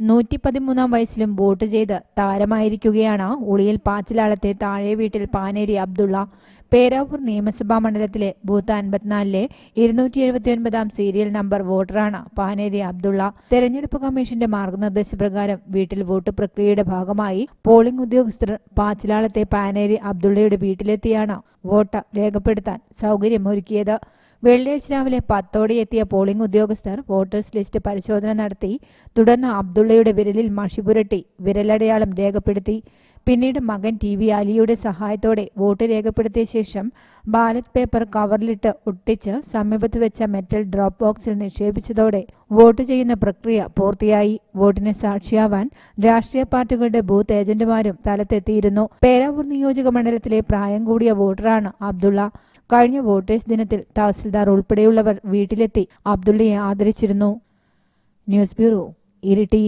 നൂറ്റി പതിമൂന്നാം വയസ്സിലും വോട്ട് ചെയ്ത് താരമായിരിക്കുകയാണ് ഉളിയിൽ പാച്ചിലാളത്തെ താഴെ വീട്ടിൽ പാനേരി അബ്ദുള്ള. പേരാവൂർ നിയമസഭാ മണ്ഡലത്തിലെ ബൂത്ത് അൻപത്തിനാലിലെ ഇരുന്നൂറ്റി എഴുപത്തിയൊൻപതാം സീരിയൽ നമ്പർ വോട്ടറാണ് പാനേരി അബ്ദുള്ള. തെരഞ്ഞെടുപ്പ് കമ്മീഷന്റെ മാർഗനിർദ്ദേശപ്രകാരം വീട്ടിൽ വോട്ട് പ്രക്രിയയുടെ ഭാഗമായി പോളിംഗ് ഉദ്യോഗസ്ഥർ പാച്ചിലാളത്തെ പാനേരി അബ്ദുള്ളയുടെ വീട്ടിലെത്തിയാണ് വോട്ട് രേഖപ്പെടുത്താൻ സൗകര്യമൊരുക്കിയത്. വെള്ളിയാഴ്ച രാവിലെ പത്തോടെ എത്തിയ പോളിംഗ് ഉദ്യോഗസ്ഥർ വോട്ടേഴ്സ് ലിസ്റ്റ് പരിശോധന നടത്തി. തുടർന്ന് അബ്ദുള്ളയുടെ വിരലിൽ മഷി പുരട്ടി വിരലടയാളം രേഖപ്പെടുത്തി. പിന്നീട് മകൻ ടി വി അലിയുടെ സഹായത്തോടെ വോട്ട് രേഖപ്പെടുത്തിയ ശേഷം ബാലറ്റ് പേപ്പർ കവറിലിട്ട് ഒട്ടിച്ച് സമീപത്ത് വെച്ച മെറ്റൽ ഡ്രോപ്പ് ബോക്സിൽ നിക്ഷേപിച്ചതോടെ വോട്ട് ചെയ്യുന്ന പ്രക്രിയ പൂർത്തിയായി. വോട്ടിന് സാക്ഷിയാവാൻ രാഷ്ട്രീയ പാർട്ടികളുടെ ബൂത്ത് ഏജന്റുമാരും സ്ഥലത്തെത്തിയിരുന്നു. പേരാവൂർ നിയോജക മണ്ഡലത്തിലെ പ്രായം കൂടിയ വോട്ടറാണ് അബ്ദുള്ള. കഴിഞ്ഞ വോട്ടേഴ്സ് ദിനത്തിൽ തഹസിൽദാർ ഉൾപ്പെടെയുള്ളവർ വീട്ടിലെത്തി അബ്ദുള്ളയെ ആദരിച്ചിരുന്നു. News bureau Iritty.